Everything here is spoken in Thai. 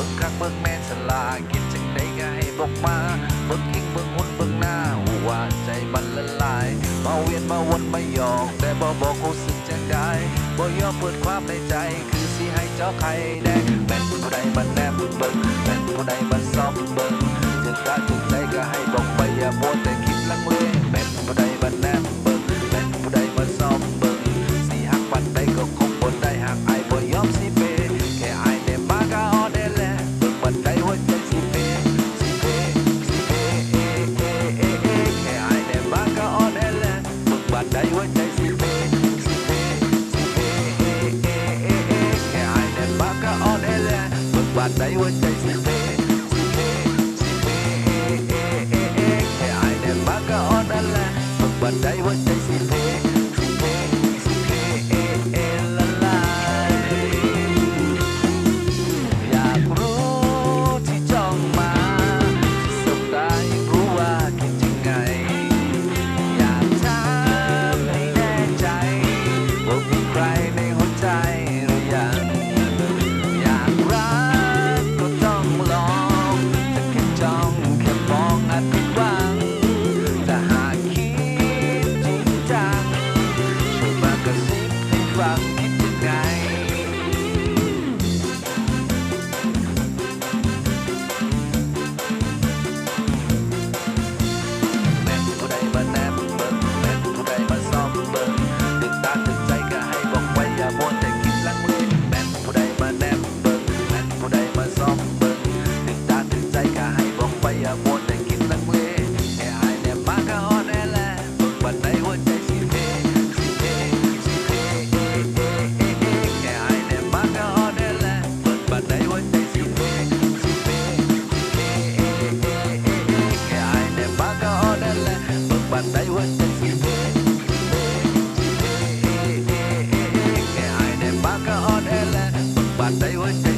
บึงคักเบิ่งแม่สลากินจังได้ก็ให้บอกมาเบิ่งคิงเบิ่งหุ่นเบิ่งหน้าหัวใจมันละลาย มาเวียนมาวนมาหยอกแต่บ่บอกรู้สึกจังได้บ่ยอมเปิดความในใจ คือสิให้เจ้าใครแดงแม่นผู้ใดบัน But I was Yeah. pandai buat selfie Pandai buat selfie